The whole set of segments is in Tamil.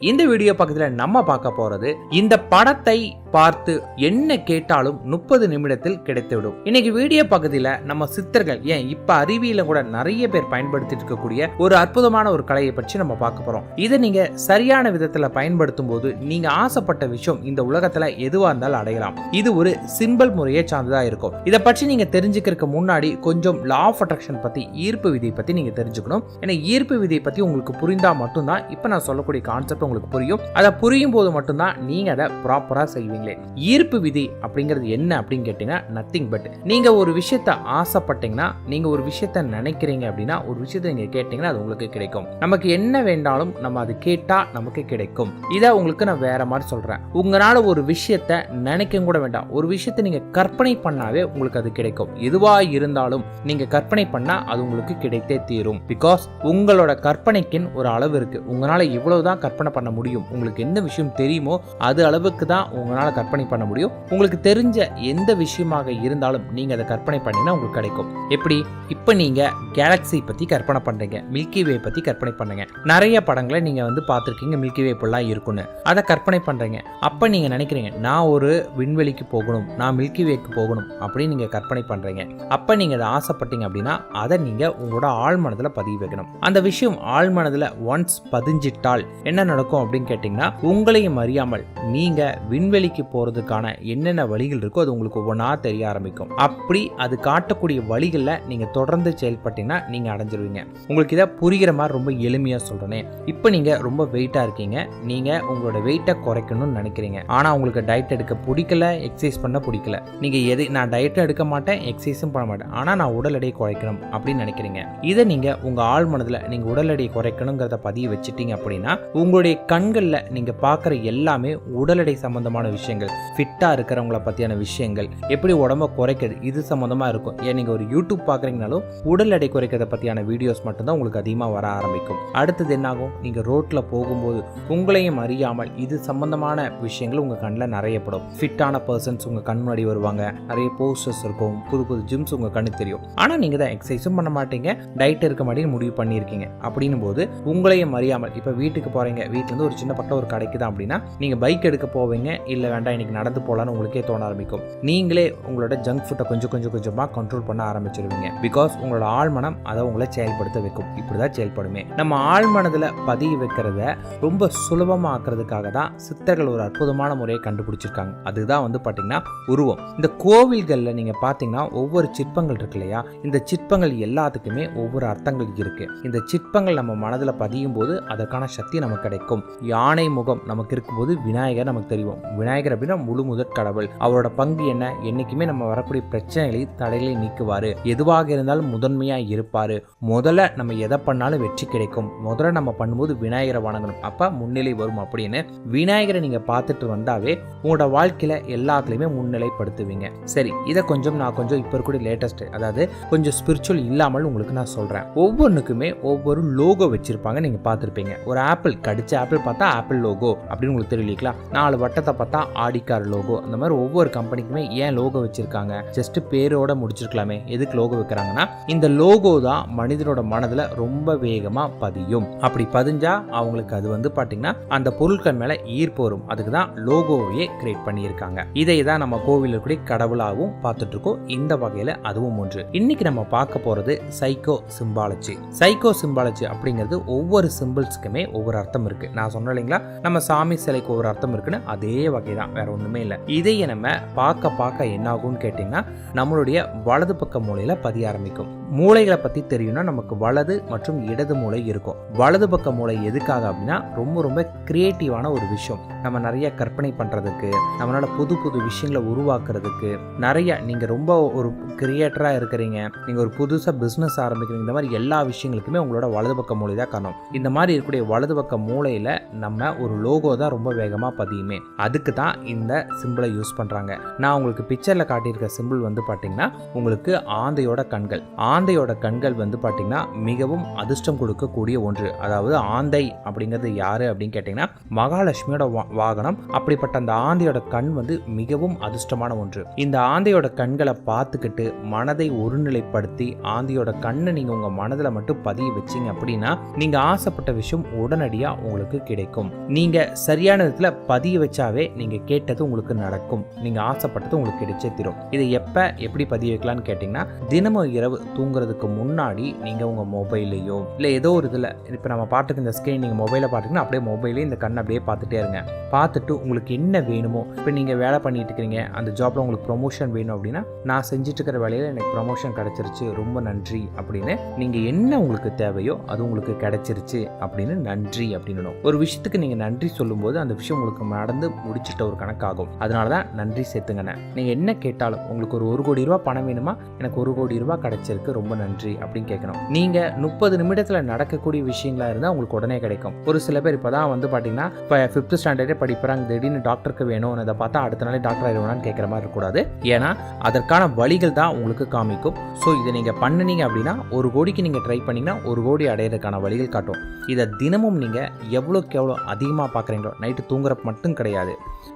இந்த வீடியோ பக்கத்தில் நம்ம பார்க்க போறது இந்த படத்தை பார்த்து என்ன கேட்டாலும் முப்பது நிமிடத்தில் கிடைத்துவிடும். இன்னைக்கு வீடியோ பகுதியில் நம்ம சித்தர்கள் ஏன் இப்ப அறிவியல கூட நிறைய பேர் பயன்படுத்திட்டு இருக்கக்கூடிய ஒரு அற்புதமான ஒரு கலையை பற்றி நம்ம பார்க்க போறோம். இதை நீங்க சரியான விதத்துல பயன்படுத்தும் போது நீங்க ஆசைப்பட்ட விஷயம் இந்த உலகத்துல எதுவா இருந்தாலும் அடையலாம். இது ஒரு சிம்பிள் முறையை சார்ந்ததா இருக்கும். இதை பற்றி நீங்க தெரிஞ்சுக்கிறதுக்கு முன்னாடி கொஞ்சம் லா ஆஃப் அட்ராக்ஷன் பத்தி ஈர்ப்பு விதி பத்தி நீங்க தெரிஞ்சுக்கணும். ஏன்னா ஈர்ப்பு விதியை பத்தி உங்களுக்கு புரிந்தா மட்டும்தான் இப்போ நான் சொல்லக்கூடிய கான்செப்ட் உங்களுக்கு புரியும். அதை புரியும் போது மட்டும்தான் நீங்க அதை ப்ராப்பரா செய்வீங்களே. ஈர்ப்பு விதி அப்படிங்கிறது என்ன அப்படின்னு கேட்டீங்கன்னா நத்திங் பட் நீங்க ஒரு விஷயத்த ஆசைப்பட்டீங்கன்னா நீங்க ஒரு விஷயத்த நினைக்கிறீங்க அப்படின்னா ஒரு விஷயத்த நீங்க கேட்டீங்கன்னா அது உங்களுக்கு கிடைக்கும். நமக்கு என்ன வேண்டாலும் நம்ம அது கேட்டா நமக்கு கிடைக்கும். இதை உங்களுக்கு நான் வேற மாதிரி சொல்றேன். உங்களால ஒரு விஷயத்த நினைக்க கூட வேண்டாம். ஒரு விஷயத்த நீங்க கற்பனை பண்ணாவே உங்களுக்கு அது கிடைக்கும். எதுவா இருந்தாலும் நீங்க கற்பனை பண்ணா அது உங்களுக்கு கிடைத்தே தீரும். பிகாஸ் உங்களோட கற்பனைக்கின் ஒரு அளவு இருக்கு. உங்களால இவ்வளவுதான் கற்பனை பண்ண முடியும்? உங்களுக்கு என்ன விஷயம் தெரியுமோ அது அளவுக்கு தான் உங்களால கற்பனை பண்ண முடியும். உங்களுக்கு தெரிஞ்ச எந்த விஷயமாக இருந்தாலும் நீங்க அதை கற்பனை பண்ணீங்கன்னா உங்களுக்கு கிடைக்கும். எப்படி? இப்போ நீங்க கேலக்ஸி பத்தி கற்பனை பண்றீங்க. மில்கி வே பத்தி கற்பனை பண்ணுங்க. நிறைய படங்களை நீங்க வந்து பார்த்துருக்கீங்க. மில்கி வே இப்படிலாம் இருக்குன்னு அதை கற்பனை பண்றீங்க. அப்ப நீங்க நினைக்கிறீங்க நான் ஒரு விண்வெளிக்கு போகணும் நான் மில்கி வேக்கு போகணும் அப்படின்னு நீங்க கற்பனை பண்றீங்க. அப்ப நீங்க அதை ஆசைப்பட்டீங்க அப்படின்னா அதை நீங்க உங்களோட ஆழ்மனதில் பதிவு வைக்கணும். அந்த விஷயம் ஆழ்மனதில் ஒன்ஸ் பதிஞ்சிட்டால் என்ன நடக்கும்? அப்படின்னு கேட்டிங்கன்னா உங்களையும் அறியாமல் நீங்கள் விண்வெளிக்கு போகிறதுக்கான என்னென்ன வழிகள் இருக்கோ அது உங்களுக்கு ஒவ்வொன்றா தெரிய ஆரம்பிக்கும். அப்படி அது காட்டக்கூடிய வழிகளில் நீங்கள் தொடர்ந்து செயல்பட்டீங்கன்னா நீங்கள் அடைஞ்சிருவீங்க. உங்களுக்கு இதை புரிகிற மாதிரி ரொம்ப எளிமையாக சொல்கிறேனே இப்போ நீங்கள் ரொம்ப வெயிட்டாக இருக்கீங்க. நீங்கள் உங்களோட வெயிட்டை குறைக்கணும்னு நினைக்கிறீங்க. ஆனால் உங்களுக்கு டயட் எடுக்க பிடிக்கல எக்ஸசைஸ் பண்ண பிடிக்கல. நீங்கள் எது நான் டயட்டும் எடுக்க மாட்டேன் எக்ஸசைஸும் பண்ண மாட்டேன். ஆனால் நான் உடல் எடையை குறைக்கணும் அப்படின்னு நினைக்கிறீங்க. இதை நீங்கள் உங்கள் ஆழ் மனதில் நீங்கள் உடல் எடையை குறைக்கணுங்கிறத பதிய வச்சுட்டீங்க அப்படின்னா உங்களுடைய கண்களில் நீங்கள் பார்க்குற எல்லாமே உடல் எடை சம்பந்தமான விஷயங்கள். ஃபிட்டாக இருக்கிறவங்கள பற்றியான விஷயங்கள். எப்படி உடம்ப குறைக்கிறது இது சம்மந்தமாக இருக்கும். ஏன் நீங்கள் ஒரு யூடியூப் பார்க்குறீங்கனாலும் உடல் எடை குறைக்கிறத பற்றியான வீடியோஸ் மட்டும்தான் உங்களுக்கு அதிகமாக வர ஆரம்பிக்கும். அடுத்தது என்னாகும்? நீங்கள் ரோட்டில் போகும்போது உங்களையும் அறியாமல் இது சம்பந்தமான விஷயங்கள் உங்கள் கண்ணில் நிறையப்படும். ஃபிட்டான பர்சன்ஸ் உங்கள் கண் முன்னாடி வருவாங்க. நிறைய போஸ்டர்ஸ் இருக்கும். புது புது ஜிம்ஸ் உங்க கண்ணு தெரியும். ஆனால் நீங்க தான் எக்ஸசைஸும் பண்ண மாட்டீங்க. டயட் இருக்க மாட்டேங்க முடிவு பண்ணியிருக்கீங்க. அப்படின்னும் போது உங்களையும் அறியாமல் இப்போ வீட்டுக்கு போறீங்க. வீட்டிலேருந்து ஒரு சின்ன பக்கம் ஒரு கடைக்கு தான் அப்படின்னா நீங்கள் பைக் எடுக்க போவீங்க இல்லை வேண்டாம் இன்னைக்கு நடந்து போகலான்னு உங்களுக்கே தோண ஆரம்பிக்கும். நீங்களே உங்களோட ஜங்க் ஃபுட்டை கொஞ்சம் கொஞ்சம் கொஞ்சமாக கண்ட்ரோல் பண்ண ஆரம்பிச்சிருவீங்க. பிகாஸ் உங்களோட ஆழ்மனம் அதை உங்களை செயல்படுத்த வைக்கும். இப்படி தான் செயல்படுமே. நம்ம ஆழ்மனதில் பதிய வைக்கிறத ரொம்ப சுலபமாக ஆக்கிறதுக்காக தான் சித்தர்கள் ஒரு அற்புதமான முறையை கண்டுபிடிச்சிருக்காங்க. அதுதான் வந்து பார்த்திங்கன்னா உருவம். இந்த கோவில்களில் நீங்கள் பார்த்தீங்கன்னா ஒவ்வொரு சிற்பங்கள் இருக்கு இல்லையா? இந்த சிற்பங்கள் எல்லாத்துக்குமே ஒவ்வொரு அர்த்தங்கள் இருக்கு. இந்த சிற்பங்கள் நம்ம மனதில் பதியும் போது அதற்கான சக்தி நமக்கு கிடைக்கும். யானை முகம் நமக்கு இருக்கும்போது விநாயகர் நமக்கு தெரியும். விநாயகர் அப்படின்னா முழு முதற் கடவுள். அவரோட பங்கு என்ன? என்னைக்குமே நம்ம வரக்கூடிய பிரச்சனைகளை தடைகளை நீக்குவாரு. எதுவாக இருந்தாலும் முதன்மையா இருப்பாரு. முதல்ல நம்ம எதை பண்ணாலும் வெற்றி கிடைக்கும். முதல்ல நம்ம பண்ணும்போது விநாயகரை வணங்கணும். அப்ப முன்னிலை வரும் அப்படின்னு விநாயகரை நீங்க பார்த்துட்டு வந்தாவே உங்களோட வாழ்க்கையில எல்லாத்துலயுமே முன்னிலைப்படுத்துவீங்க. சரி இதை கொஞ்சம் நான் கொஞ்சம் இப்போ இருக்கக்கூடிய லேட்டஸ்ட் அதாவது கொஞ்சம் ஸ்பிரிச்சுவல் இல்லாமல் உங்களுக்கு நான் சொல்றேன். ஒவ்வொன்றுக்குமே ஒவ்வொரு லோகோ வச்சிருப்பாங்க. நீங்க பார்த்துருப்பீங்க. ஒரு ஆப்பிள் கடிச்ச ஆப்பிள் பார்த்தா ஆப்பிள் லோகோ அப்படின்னு உங்களுக்கு தெரியலீங்களா? நாலு வட்டத்தை பார்த்தா ஆடிக்கார் லோகோ அந்த மாதிரி ஒவ்வொரு கம்பெனிக்குமே ஏன் லோகோ வச்சிருக்காங்க? ஜஸ்ட் பேரோட முடிச்சிருக்கலாமே. எதுக்கு லோகோ வைக்கிறாங்கன்னா இந்த லோகோ தான் மனிதனோட மனதில் ரொம்ப வேகமாக பதியும். அப்படி பதிஞ்சா அவங்களுக்கு அது வந்து பார்த்தீங்கன்னா அந்த பொருட்கள் மேலே ஈர்ப்பு வரும். அதுக்கு தான் லோகோவையே கிரியேட் பண்ணியிருக்காங்க. இதை தான் நம்ம கோவில் இருக்கக்கூடிய கடவுளாகவும் பார்த்துட்டு இருக்கோம் இந்த வகையில் அதுவும் ஒன்று. இன்னைக்கு நம்ம பார்க்க போகிறது சைக்கோ சிம்பாலஜி சைக்கோ சிம்பாலஜி அப்படிங்கிறது ஒவ்வொரு சிம்பிள்ஸுக்குமே ஒவ்வொரு அர்த்தம் இருக்கு. நான் சொன்னேன் இல்லைங்களா? நம்ம சாமி சிலைக்கு ஒரு அர்த்தம் இருக்குன்னு அதே வகை தான் வேற ஒன்றுமே இல்லை. இதையே நம்ம பார்க்க பார்க்க என்ன ஆகும்னு கேட்டிங்கன்னா நம்மளுடைய வலது பக்க மூலையில் பதிய ஆரம்பிக்கும். மூளைகளை பற்றி தெரியும்னா நமக்கு வலது மற்றும் இடது மூளை இருக்கும். வலது பக்க மூளை எதுக்காக அப்படின்னா ரொம்ப ரொம்ப கிரியேட்டிவான ஒரு விஷயம். நம்ம நிறைய கற்பனை பண்ணுறதுக்கு நம்மளால புது புது விஷயங்களை உருவாக்குறதுக்கு நிறைய நீங்கள் ரொம்ப ஒரு கிரியேட்டராக இருக்கிறீங்க நீங்கள் ஒரு புதுசாக பிஸ்னஸ் ஆரம்பிக்கிறீங்க இந்த மாதிரி எல்லா விஷயங்களுக்குமே உங்களோட வலது பக்க மூளை தான் காரணம். இந்த மாதிரி இருக்கக்கூடிய வலது பக்க மூளையில் நம்ம ஒரு லோகோ தான் ரொம்ப வேகமாக பதியுமே. அதுக்கு தான் இந்த சிம்பிளை யூஸ் பண்ணுறாங்க நான் உங்களுக்கு பிக்சரில் காட்டியிருக்க சிம்பிள் வந்து பார்த்தீங்கன்னா உங்களுக்கு ஆந்தையோட கண்கள். ஆந்தையோட கண்கள் வந்து பார்த்தீங்கன்னா மிகவும் அதிர்ஷ்டம் கொடுக்கக்கூடிய ஒன்று. அதாவது ஆந்தை அப்படிங்கிறது யாரு அப்படின்னு கேட்டிங்கன்னா மகாலட்சுமியோட வாகனம். அப்படிப்பட்ட அந்த ஆந்தையோட கண் வந்து மிகவும் அதிர்ஷ்டமான ஒன்று. இந்த ஆந்தையோட கண்களை பார்த்துக்கிட்டு மனதை ஒருநிலைப்படுத்தி ஆந்தையோட கண்ணை நீங்க உங்க மனதில் மட்டும் பதிய வச்சீங்க அப்படின்னா நீங்க ஆசைப்பட்ட விஷயம் உடனடியா உங்களுக்கு கிடைக்கும். நீங்க சரியான விதத்துல பதிய வச்சாவே நீங்க கேட்டது உங்களுக்கு நடக்கும். நீங்க ஆசைப்பட்டது உங்களுக்கு கிடைச்சே தரும். இதை எப்ப எப்படி பதிய வைக்கலாம்னு கேட்டிங்கன்னா தினமும் இரவு தூங்குறதுக்கு முன்னாடி நீங்கள் உங்கள் மொபைலையோ இல்லை ஏதோ ஒரு இதில் இப்போ நம்ம பாட்டுக்கு இந்த ஸ்க்ரீன் நீங்கள் மொபைலில் பாத்தீங்கன்னா அப்படியே மொபைலே இந்த கண்ணை அப்படியே பார்த்துட்டே இருங்க. பார்த்துட்டு உங்களுக்கு என்ன வேணுமோ இப்போ நீங்கள் வேலை பண்ணிட்டு இருக்கிறீங்க அந்த ஜாப்பில் உங்களுக்கு ப்ரொமோஷன் வேணும் அப்படின்னா நான் செஞ்சுட்டு இருக்கிற வேலையில் எனக்கு ப்ரொமோஷன் கிடைச்சிருச்சு ரொம்ப நன்றி அப்படின்னு நீங்கள் என்ன உங்களுக்கு தேவையோ அது உங்களுக்கு கிடைச்சிருச்சு அப்படின்னு நன்றி அப்படின்னு ஒரு விஷயத்துக்கு நீங்கள் நன்றி சொல்லும்போது அந்த விஷயம் உங்களுக்கு நடந்து முடிச்சிட்ட ஒரு கணக்காகும். அதனால தான் நன்றி சேர்த்துங்கண்ணே. நீங்கள் என்ன கேட்டாலும் உங்களுக்கு ஒரு ஒரு கோடி ரூபா பணம் வேணுமா? எனக்கு ஒரு கோடி ரூபா கிடச்சிருக்கு ரொம்ப நன்றி அப்படின்னு கேட்கணும். நீங்கள் முப்பது நிமிடத்தில் நடக்கக்கூடிய விஷயங்களா இருந்தால் உங்களுக்கு உடனே கிடைக்கும். ஒரு சில பேர் இப்போ தான் வந்து பார்த்தீங்கன்னா இப்போ ஃபிஃப்த் ஸ்டாண்டர்டே படிக்கிறாங்க திடீர்னு டாக்டருக்கு வேணும் அதை பார்த்தா அடுத்த நாளே டாக்டர் ஆயிடுவான்னு கேட்குற மாதிரி இருக்கக்கூடாது. ஏன்னா அதற்கான வழிகள் தான் உங்களுக்கு காமிக்கும். ஸோ இதை நீங்கள் பண்ணுனீங்க அப்படின்னா ஒரு கோடிக்கு நீங்கள் ட்ரை பண்ணீங்கன்னா ஒரு கோடி அடையிறதுக்கான வழிகள் காட்டும். இதை தினமும் நீங்கள் எவ்வளோக்கு எவ்வளோ அதிகமாக பார்க்குறீங்களோ நைட்டு தூங்குறப்ப மட்டும் கிடையாது.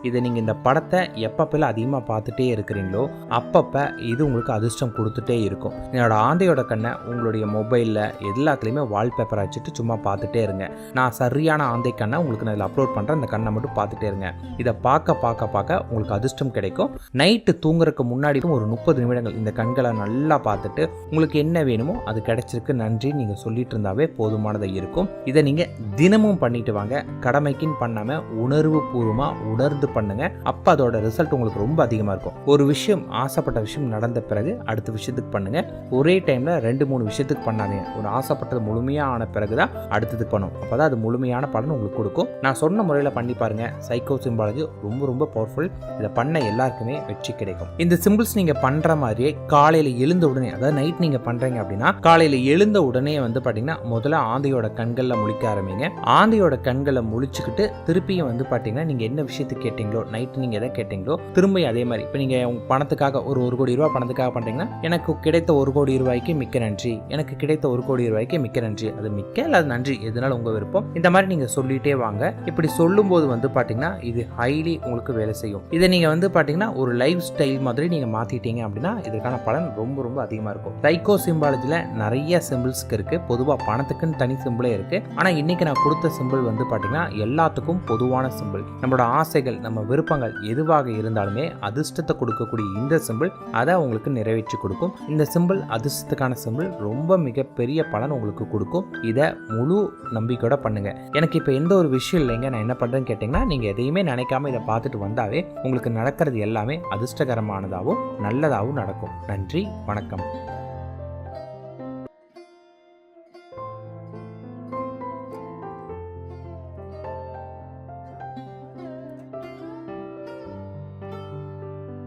இதை நீங்கள் இந்த படத்தை எப்பப்பெல்லாம் அதிகமாக பார்த்துட்டே இருக்கிறீங்களோ அப்பப்போ இது உங்களுக்கு அதிர்ஷ்டம் கொடுத்துட்டே இருக்கும். என்னோட ஆந்தையோட கண்ணை உங்களுடைய மொபைலில் எல்லாத்துலேயுமே வால்பேப்பரை வச்சுட்டு சும்மா பார்த்துட்டே இருங்க. நான் சரியான ஆந்தை கண்ணை உங்களுக்கு நான் இதில் அப்லோட் பண்ணுறேன் அந்த கண்ணை மட்டும் பார்த்துட்டே இருங்க. இதை பார்க்க பார்க்க பார்க்க உங்களுக்கு அதிர்ஷ்டம் கிடைக்கும். நைட்டு தூங்குறதுக்கு முன்னாடி ஒரு முப்பது நிமிடங்கள் இந்த கண்களை நல்லா பார்த்துட்டு உங்களுக்கு என்ன வேணுமோ அது கிடைச்சிருக்கு. நன்றி. நீங்கள் சொல்லிட்டு இருந்தாவே போதுமானதாக இருக்கும். இதை நீங்கள் தினமும் பண்ணிட்டு வாங்க. கடமைக்குன்னு பண்ணாமல் உணர்வு பூர்வமாக உணர்ந்து பண்ணுங்க. அப்போ அதோட ரிசல்ட் உங்களுக்கு ரொம்ப அதிகமாக இருக்கும். ஒரு விஷயம் ஆசைப்பட்ட விஷயம் நடந்த பிறகு அடுத்த விஷயத்துக்கு பண்ணுங்க. ஒரே டைமில் ரெண்டு மூணு விஷயத்துக்கு பண்ணாதீங்க. ஒரு ஆசைப்பட்டது முழுமையாக ஆன பிறகு தான் அடுத்ததுக்கு பண்ணும் அப்போ தான் அது முழுமையான பலன் உங்களுக்கு கொடுக்கும். நான் சொன்ன முறையில் பண்ணி பாருங்க. சைக்கோ சிம்பாலஜி ரொம்ப ரொம்ப பவர்ஃபுல் இதை பண்ண எல்லாருக்குமே வெற்றி கிடைக்கும். இந்த சிம்பிள்ஸ் நீங்கள் பண்ணுற மாதிரியே காலையில் எழுந்த உடனே அதாவது நைட் நீங்கள் பண்ணுறீங்க அப்படின்னா காலையில் எழுந்த உடனே வந்து பார்த்தீங்கன்னா முதல்ல ஆந்தையோட கண்களில் முழிக்க ஆரம்பிங்க. ஆந்தையோட கண்களை முழிச்சுக்கிட்டு திருப்பியும் வந்து பார்த்தீங்கன்னா நீங்கள் என்ன விஷயத்துக்கு கேட்டிங்களோ நைட் நீங்கள் எதை கேட்டிங்களோ திரும்பி அதே மாதிரி. இப்போ நீங்கள் பணத்துக்காக ஒரு ஒரு கோடி ரூபா பணத்துக்காக பண்ணுறீங்கன்னா எனக்கு கிடைத்த ஒரு கோடி ரூபாய்க்கு மிக்க நன்றி. எனக்கு கிடைத்த ஒரு கோடி ரூபாய்க்கு மிக்க நன்றி. அது மிக்க இல்லாத நன்றி? எதுனாலும் உங்கள் விருப்பம்? இந்த மாதிரி நீங்கள் சொல்லிட்டே வாங்க. இப்படி சொல்லும்போது வந்து பார்த்தீங்கன்னா இது ஹைலி உங்களுக்கு வேலை செய்யும். இதை நீங்கள் வந்து பார்த்தீங்கன்னா ஒரு லைஃப் ஸ்டைல் மாதிரி நீங்கள் மாற்றிட்டீங்க அப்படின்னா இதுக்கான பலன் ரொம்ப ரொம்ப அதிகமாக இருக்கும். சைக்கோ சிம்பாலஜியில் நிறைய சிம்பிள்ஸ்க்கு இருக்குது பொதுவாக பணத்துக்குன்னு தனி சிம்பிளே இருக்குது ஆனால் இன்னைக்கு நான் கொடுத்த சிம்பிள் வந்து பார்த்தீங்கன்னா எல்லாத்துக்கும் பொதுவான சிம்பிள் நம்மளோட ஆசைகள் நம்ம விருப்பங்கள் எதுவாக இருந்தாலுமே அதிர்ஷ்டத்தை கொடுக்கக்கூடிய இந்த சிம்பிள் அதை உங்களுக்கு நிறைவேற்றி கொடுக்கும். இந்த சிம்பிள் அதிர்ஷ்டத்துக்கான சிம்பிள் ரொம்ப மிகப்பெரிய பலன் உங்களுக்கு கொடுக்கும். இதை முழு நம்பிக்கையோட பண்ணுங்க. எனக்கு இப்போ எந்த ஒரு விஷயம் இல்லைங்க நான் என்ன பண்ணுறேன்னு கேட்டிங்கன்னா நீங்கள் எதையுமே நினைக்காம இதை பார்த்துட்டு வந்தாவே உங்களுக்கு நடக்கிறது எல்லாமே அதிர்ஷ்டகரமானதாகவும் நல்லதாகவும் நடக்கும். நன்றி வணக்கம்.